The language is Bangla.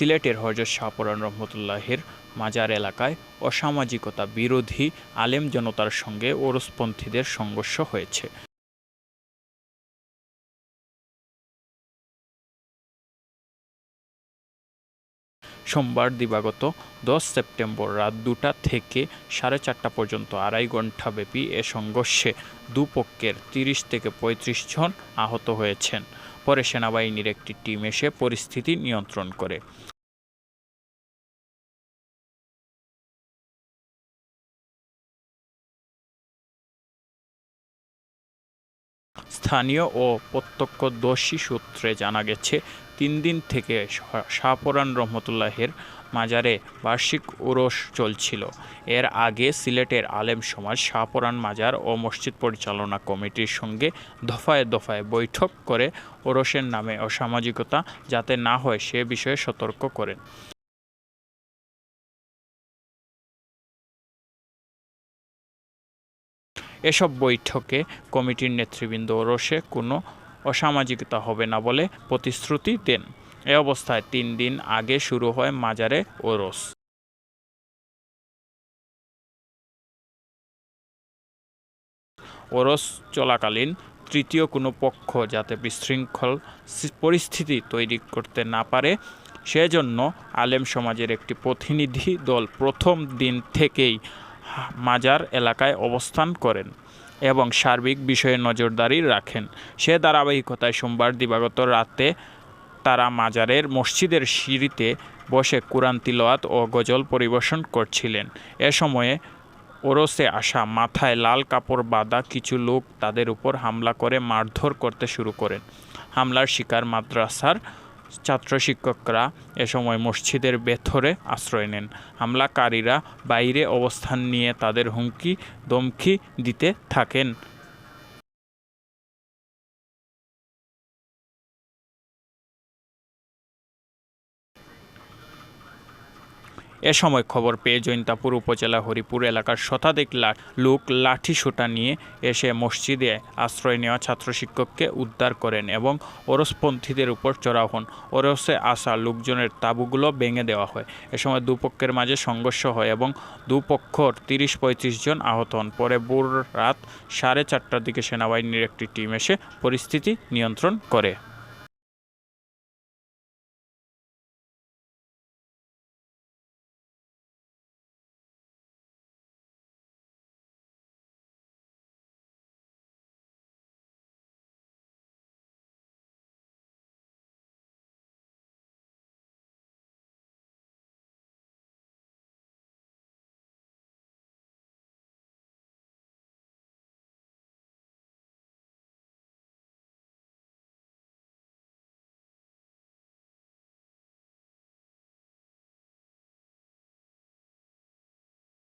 সিলেটের হজরত শাহপুরান রহমতুল্লাহের মাজার এলাকায় অসামাজিকতা বিরোধী আলেম জনতার সঙ্গে ওরসপন্থীদের সংঘর্ষ হয়েছে। সোমবার দিবাগত দশ সেপ্টেম্বর রাত দুটা থেকে সাড়ে চারটা পর্যন্ত আড়াই ঘণ্টাব্যাপী এ সংঘর্ষে দুপক্ষের তিরিশ থেকে পঁয়ত্রিশ জন আহত হয়েছেন। পরে সেনাবাহিনীর একটি টিম এসে পরিস্থিতি নিয়ন্ত্রণ করে। স্থানীয় ও প্রত্যক্ষদর্শী সূত্রে জানা গেছে, তিন দিন থেকে শাহ- শাহপরান রহমতুল্লাহের মাজারে বার্ষিক উরস চলছিল। এর আগে সিলেটের আলেম সমাজ শাহপরান মাজার ও মসজিদ পরিচালনা কমিটির সঙ্গে দফায় দফায় বৈঠক করে ওরসের নামে অসামাজিকতা যাতে না হয় সে বিষয়ে সতর্ক করেন। এসব বৈঠকে কমিটির নেতৃবৃন্দ ওরসে কোনো অসামাজিকতা হবে না বলে প্রতিশ্রুতি দেন। এ অবস্থায় তিন দিন আগে শুরু হয় মাজারে ওরস। ওরস চলাকালীন তৃতীয় কোনো পক্ষ যাতে বিশৃঙ্খল পরিস্থিতি তৈরি করতে না পারে, সেজন্য আলেম সমাজের একটি প্রতিনিধি দল প্রথম দিন থেকেই মাজার এলাকায় অবস্থান করেন এবং সার্বিক বিষয়ে নজরদারি রাখেন। সে ধারাবাহিকতায় সোমবার দিবাগত রাতে তারা মাজারের মসজিদের সিঁড়িতে বসে কোরআন তিলওয়াত ও গজল পরিবেশন করছিলেন। এ সময়ে ওরসে আসা মাথায় লাল কাপড় বাঁধা কিছু লোক তাদের উপর হামলা করে মারধর করতে শুরু করেন। হামলার শিকার মাদ্রাসার ছাত্র শিক্ষকরা এ সময় মসজিদের ভেতরে আশ্রয় নেন। হামলাকারীরা বাইরে অবস্থান নিয়ে তাদের হুমকি দমকি দিতে থাকেন। এ সময় খবর পেয়ে জৈন্তাপুর উপজেলা হরিপুর এলাকার শতাধিক লোক লাঠি সোটা নিয়ে এসে মসজিদে আশ্রয় নেওয়া ছাত্র শিক্ষককে উদ্ধার করেন এবং ওরসপন্থীদের উপর চড়াও হন। ওরসে আসা লোকজনের তাঁবুগুলো ভেঙে দেওয়া হয়। এ সময় দুপক্ষের মাঝে সংঘর্ষ হয় এবং দুপক্ষর তিরিশ পঁয়ত্রিশ জন আহত হন। পরে ভোর রাত সাড়ে চারটার দিকে সেনাবাহিনীর একটি টিম এসে পরিস্থিতি নিয়ন্ত্রণ করে।